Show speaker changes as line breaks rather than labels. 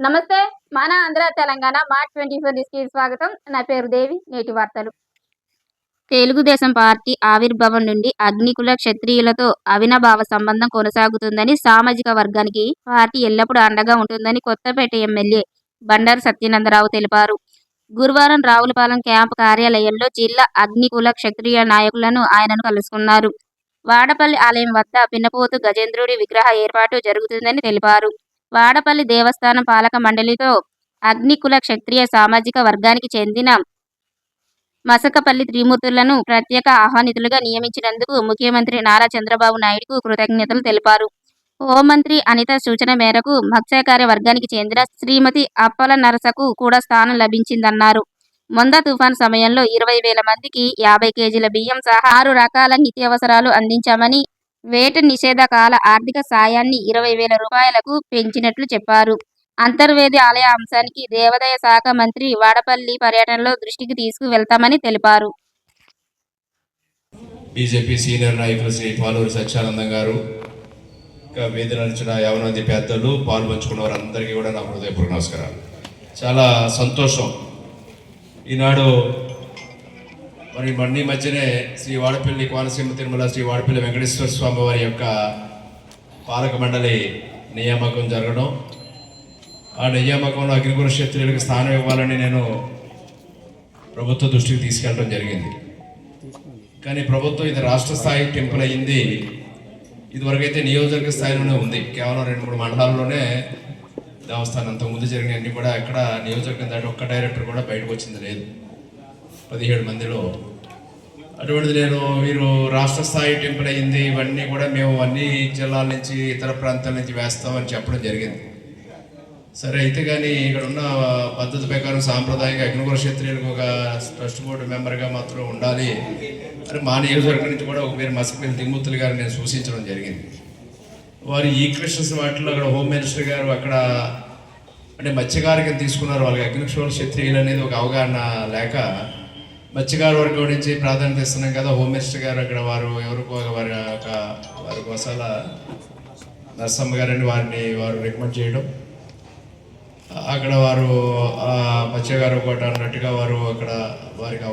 నమస్తే మన Andhra Telangana March twenty four న్యూస్కి స్వాగతం. నా పేరు దేవి నేటి వార్తలు. తెలుగుదేశం పార్టీ ఆవిర్భావం నుండి అగ్నికుల క్షత్రియులతో అవినాభావ సంబంధం కొనసాగుతుందని సామాజిక వర్గానికి పార్టీ ఎల్లప్పుడూ అండగా ఉంటుందని కొత్తపేట ఎమ్మెల్యే బండారు సత్యనందరావు తెలిపారు. గురువారం రావులపాలెం క్యాంపు కార్యాలయంలో జిల్లా అగ్నికుల క్షత్రియ నాయకులను ఆయనను కలుసుకున్నారు. వాడపల్లి ఆలయం వద్ద పిన్నపోతు గజేంద్రుడి విగ్రహ ఏర్పాటు జరుగుతుందని తెలిపారు. వాడపల్లి దేవస్థానం పాలక మండలితో అగ్నికుల క్షత్రియ సామాజిక వర్గానికి చెందిన మసకపల్లి త్రిమూర్తులను ప్రత్యేక ఆహ్వానితులుగా నియమించినందుకు ముఖ్యమంత్రి నారా చంద్రబాబు నాయుడుకు కృతజ్ఞతలు తెలిపారు. హోంమంత్రి అనిత సూచన మేరకు మత్స్యకార్య వర్గానికి చెందిన శ్రీమతి అప్పల నరసకు కూడా స్థానం లభించిందన్నారు. మొంద తుఫాన్ సమయంలో ఇరవై వేల మందికి యాభై కేజీల బియ్యం సహా ఆరు రకాల నిత్యావసరాలు అందించామని వేట నిషేధ కాల ఆర్థిక సాయాన్ని ఇరవై వేల రూపాయలకు పెంచినట్లు చెప్పారు. అంతర్వేది ఆలయ అంశానికి దేవాదాయ శాఖ మంత్రి వాడపల్లి పర్యటనలో దృష్టికి తీసుకువెళ్తామని తెలిపారు.
బీజేపీ సీనియర్ నాయకులు శ్రీ పాలూరు సత్యానందం గారు ఇంకా వేదిక నడిచిన యాభై మంది పెద్దలు పాలు పంచుకున్న వారందరికీ కూడా నా హృదయపూర్వక నమస్కారాలు. చాలా సంతోషం. ఈనాడు మరి మొన్న మధ్యనే శ్రీ వాడపల్లి కోనసీమ తిరుమల శ్రీ వాడపల్లి వెంకటేశ్వర స్వామి వారి యొక్క పాలక మండలి నియామకం జరగడం. ఆ నియామకంలో అగ్నికుల క్షత్రియులకు స్థానం ఇవ్వాలని నేను ప్రభుత్వ దృష్టికి తీసుకెళ్ళడం జరిగింది. కానీ ప్రభుత్వం ఇది రాష్ట్ర స్థాయి టెంపుల్ అయింది ఇదివరకైతే నియోజకవర్గ స్థాయిలోనే ఉంది. కేవలం రెండు మూడు మండలాల్లోనే దేవస్థానం అంతకు ముందు జరిగిన అన్ని కూడా ఎక్కడ నియోజకవర్గం దాటి ఒక్క డైరెక్టర్ కూడా బయటకు వచ్చింది లేదు. పదిహేడు మందిలో అటువంటిది నేను మీరు రాష్ట్ర స్థాయి టెంపుల్ అయింది ఇవన్నీ కూడా మేము అన్ని జిల్లాల నుంచి ఇతర ప్రాంతాల నుంచి వేస్తామని చెప్పడం జరిగింది. సరే అయితే కానీ ఇక్కడ ఉన్న పద్ధతి ప్రకారం సాంప్రదాయంగా అగ్నికుల క్షత్రియులకు ఒక ట్రస్ట్ బోర్డు మెంబర్గా మాత్రం ఉండాలి. అని మా నియోజకవర్గం నుంచి కూడా ఒక పేరు మసకపల్లి తిమ్మూర్తులు గారు నేను సూచించడం జరిగింది. వారు ఈ క్రిస్టస్ వాటిలో అక్కడ హోమ్ మినిస్టర్ గారు అక్కడ అంటే మత్స్యకారికం తీసుకున్నారు. వాళ్ళకి అగ్నికుల క్షత్రియులు అనేది ఒక అవగాహన లేక మత్స్యకార వర్గం గురించి ప్రాధాన్యత ఇస్తున్నాం కదా హోమ్ మినిస్టర్ గారు అక్కడ వారు ఎవరు వారి ఒక వారి కోసాల నరసమ్మ గారని వారిని వారు రికమెండ్ చేయడం. అక్కడ వారు మత్స్యగారు ఒకటి అన్నట్టుగా వారు అక్కడ వారికి